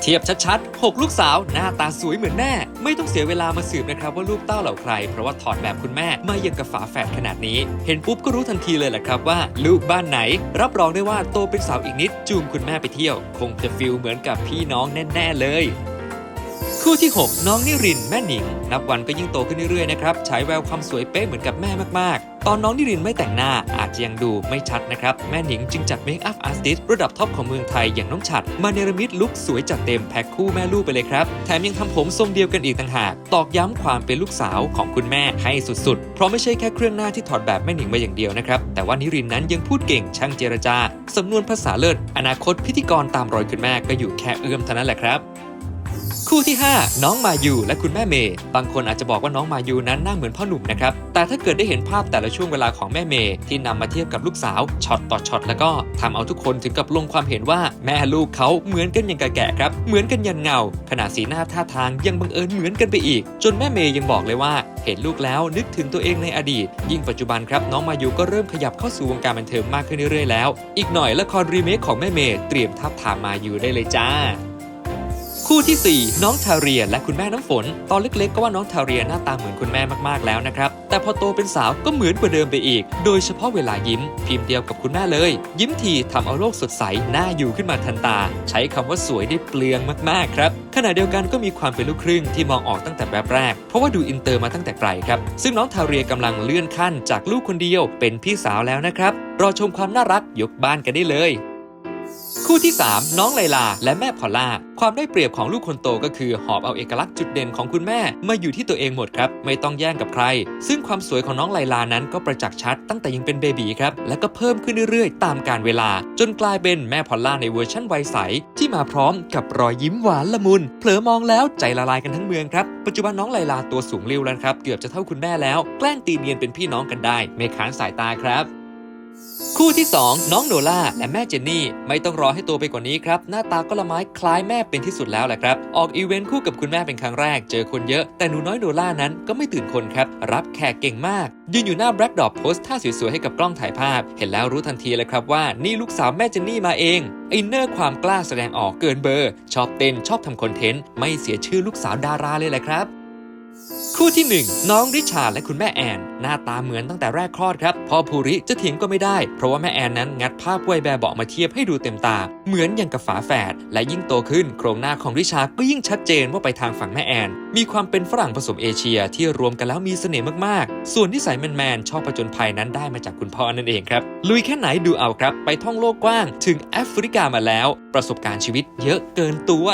เทียบชัดๆ 6 ลูกสาวหน้าตาสวยเหมือนแม่ ไม่ต้องเสียเวลามาสืบนะครับว่าลูกเต้าเหล่าใคร เพราะว่าถอดแบบคุณแม่มาอย่างกับฝาแฝดขนาดนี้ เห็นปุ๊บก็รู้ทันทีเลยแหละครับว่า ลูกบ้านไหน รับรองได้ว่าโตเป็นสาวอีกนิดจูงคุณแม่ไปเที่ยว คงจะฟิลเหมือนกับพี่น้องแน่ ๆ เลยคู่ที่ 6 น้องนิรินแม่หนิง นับวันก็ยิ่งโตขึ้นเรื่อยๆนะครับฉายแววความสวยเป๊ะเหมือนกับแม่มากๆ ตอนน้องนิรินไม่แต่งหน้าอาจจะยังดูไม่ชัดนะครับ แม่หนิงจึงจัดเมคอัพอาร์ติสระดับท็อปของเมืองไทยอย่างน้องฉัด มาเนรมิตลุคสวยจัดเต็มแพ็คคู่แม่ลูกไปเลยครับ แถมยังทำผมทรงเดียวกันอีกต่างหาก ตอกย้ำความเป็นลูกสาวของคุณแม่ให้สุดๆ เพราะไม่ใช่แค่เครื่องหน้าที่ถอดแบบแม่หนิงมาอย่างเดียวนะครับ แต่ว่านิรินนั้นยังพูดเก่งช่างเจรจาสำนวนภาษาเลิศอนาคตพิธีกรตามรอยคุณแม่ก็อยู่แค่เอื้อมเท่านั้นแหละครับ คู่ที่ 5 น้องมายูและคุณแม่เมย์บางคนอาจจะบอกว่าน้องมายูนั้นหน้าเหมือนพ่อหนุ่มนะครับแต่ถ้าเกิดได้เห็นภาพแต่ละช่วงเวลาของแม่เมย์ที่นำมาเทียบกับลูกสาวช็อตต่อช็อตแล้วก็ทำเอาทุกคนถึงกับลงความเห็นว่าแม่ลูกเขาเหมือนกันอย่างกะแก่ครับเหมือนกันยันเงาขนาดสีหน้าท่าทางยังบังเอิญเหมือนกันไปอีก จนแม่เมย์ยังบอกเลยว่า เห็นลูกแล้วนึกถึงตัวเองในอดีต ยิ่งปัจจุบันครับน้องมายูก็เริ่มขยับเข้าสู่วงการบันเทิงมากขึ้นเรื่อยๆแล้ว อีกหน่อยละครรีเมคของแม่เมย์เตรียมทับทามมายูได้เลยจ้า คู่ทีสี่ 4 น้องทาเรียและคุณแม่น้ำฝน ตอนเล็กๆ ก็ว่าน้องทาเรียหน้าตาเหมือนคุณแม่มากๆแล้วนะครับ แต่พอโตเป็นสาวก็เหมือนกว่าเดิมไปอีก โดยเฉพาะเวลายิ้ม พิมพ์เดียวกับคุณแม่เลย ยิ้มทีทำเอาโลกสดใสหน่าอยู่ขึ้นมาทันตา ใช้คำว่าสวยได้เปลืองมากๆครับขณะเดียวกันก็มีความเป็นลูกครึ่งที่มองออกตั้งแต่แบบแรก เพราะว่าดูอินเตอร์มาตั้งแต่ไกลครับ ซึ่งน้องทาเรียกำลังเลื่อนขั้นจากลูกคนเดียวเป็นพี่สาวแล้วนะครับรอชมความน่ารักยกบ้านกันได้เลย คู่ที่ 3 น้องไลลา และแม่พอล่า ความได้เปรียบของลูกคนโตก็คือ หอบเอาเอกลักษณ์จุดเด่นของคุณแม่มาอยู่ที่ตัวเองหมดครับ ไม่ต้องแย่งกับใคร ซึ่งความสวยของน้องไลลานั้นก็ประจักษ์ชัดตั้งแต่ยังเป็นเบบีครับ และก็เพิ่มขึ้นเรื่อยๆ ตามการเวลา จนกลายเป็นแม่พอล่าในเวอร์ชั่นวัยใส ที่มาพร้อมกับรอยยิ้มหวานละมุน เผลอมองแล้วใจละลายกันทั้งเมืองครับ ปัจจุบันน้องไลลาตัวสูงเริ้วแล้วครับ เกือบจะเท่าคุณแม่แล้ว แกล้งตีเนียนเป็นพี่น้องกันได้ ไม่ค้านสายตาครับ คู่ที่ 2 น้องโนล่าและแม่เจนนี่ ไม่ต้องรอให้โตไปกว่านี้ครับ หน้าตาก็ละไม้คล้ายแม่เป็นที่สุดแล้วแหละครับ ออกอีเวนต์คู่กับคุณแม่เป็นครั้งแรก เจอคนเยอะ แต่หนูน้อยโนล่านั้นก็ไม่ตื่นคนครับ รับแขกเก่งมาก ยืนอยู่หน้าแบล็กดอปโพสท่าสวยๆให้กับกล้องถ่ายภาพ เห็นแล้วรู้ทันทีเลยครับว่านี่ลูกสาวแม่เจนนี่มาเองอินเนอร์ความกล้าแสดงออกเกินเบอร์ ชอบเต้นชอบทำคอนเทนต์ไม่เสียชื่อลูกสาวดาราเลยแหละครับ คู่ที่ 1 น้องริชาร์ดและคุณแม่แอน หน้าตาเหมือนตั้งแต่แรกคลอดครับ พ่อภูริจะเถียงก็ไม่ได้ เพราะว่าแม่แอนนั้นงัดภาพวัยแบบเบาะมาเทียบให้ดูเต็มตา เหมือนอย่างกับฝาแฝดและยิ่งโตขึ้น โครงหน้าของริชาร์ดก็ยิ่งชัดเจนว่าไปทางฝั่งแม่แอน มีความเป็นฝรั่งผสมเอเชียที่รวมกันแล้วมีเสน่ห์มากๆ ส่วนนิสัยแมนๆชอบผจญภัยนั้นได้มาจากคุณพ่อนั่นเองครับลุยแค่ไหนดูเอาครับ ไปท่องโลกกว้าง ถึงแอฟริกามาแล้ว ประสบการณ์ชีวิตเยอะเกินตัว